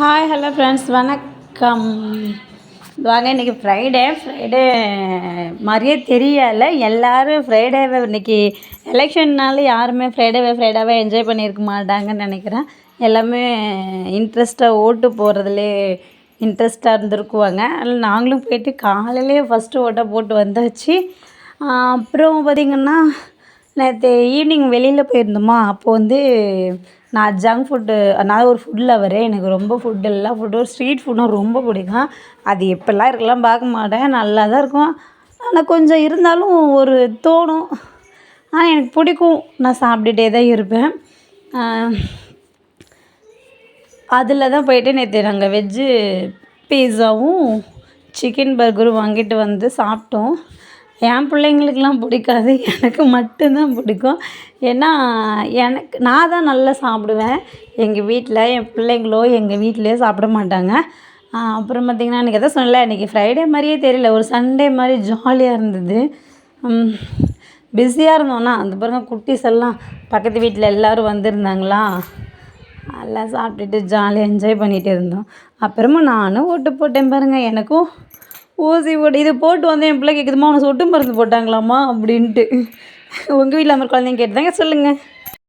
Hi hello friends வணக்கம். வாங்க இன்றைக்கி ஃப்ரைடே ஃப்ரைடே மாதிரியே தெரியலை. எல்லோரும் ஃப்ரைடேவை இன்றைக்கி எலெக்ஷன்னால யாருமே ஃப்ரைடேவை ஃப்ரைடேவை என்ஜாய் பண்ணியிருக்க மாட்டாங்கன்னு நினைக்கிறேன். எல்லாமே இன்ட்ரெஸ்ட்டாக ஓட்டு போடுறதுலே இன்ட்ரெஸ்ட்டாக இருந்திருக்குவாங்க. அதில் நாங்களும் போயிட்டு காலையிலேயே ஃபஸ்ட்டு ஓட்டை போட்டு வந்தாச்சு. அப்புறம் பார்த்திங்கன்னா நேற்று ஈவினிங் வெளியில் போயிருந்தோமா. அப்போது வந்து நான் ஜங்க் ஃபுட்டு நான் ஒரு ஃபுட் லவரு எனக்கு ரொம்ப ஃபுட் எல்லா ஃபுட்டும் ஸ்ட்ரீட் ஃபுட்னா ரொம்ப பிடிக்கும். அது எப்படிலாம் இருக்கலாம் பார்க்க மாட்டேன். நல்லா தான் இருக்கும். ஆனால் கொஞ்சம் இருந்தாலும் ஒரு தோணும். ஆனால் எனக்கு பிடிக்கும். நான் சாப்பிட்டுட்டே தான் இருப்பேன். அதில் தான் போயிட்டு நேற்று நாங்கள் வெஜ்ஜு பீஸாவும் சிக்கன் பர்கரும் வாங்கிட்டு வந்து சாப்பிட்டோம். என் பிள்ளைங்களுக்குலாம் பிடிக்காது. எனக்கு மட்டும்தான் பிடிக்கும். ஏன்னா எனக்கு நான் தான் நல்லா சாப்பிடுவேன். எங்கள் வீட்டில் என் பிள்ளைங்களோ எங்கள் வீட்டிலையோ சாப்பிட மாட்டாங்க. அப்புறம் பார்த்திங்கன்னா இன்றைக்கி எதாவது சொல்லலை இன்றைக்கி ஃப்ரைடே மாதிரியே தெரியல. ஒரு சண்டே மாதிரி ஜாலியாக இருந்தது. பிஸியாக இருந்தோன்னா அந்த பிறகு குட்டீஸ் எல்லாம் பக்கத்து வீட்டில் எல்லோரும் வந்திருந்தாங்களா? எல்லாம் சாப்பிட்டுட்டு ஜாலியாக என்ஜாய் பண்ணிகிட்டு இருந்தோம். அப்புறமா நானும் ஓட்டு போட்டேன் பாருங்கள் எனக்கும். ஊசி போட்டு இது போட்டு வந்து என் பிள்ளை கேட்குதும்மா உனக்கு சொட்டு மருந்து போட்டாங்களாம்மா அப்படின்ட்டு. உங்கள் வீட்டில் அந்த குழந்தைங்க கேட்டுதாங்க சொல்லுங்கள்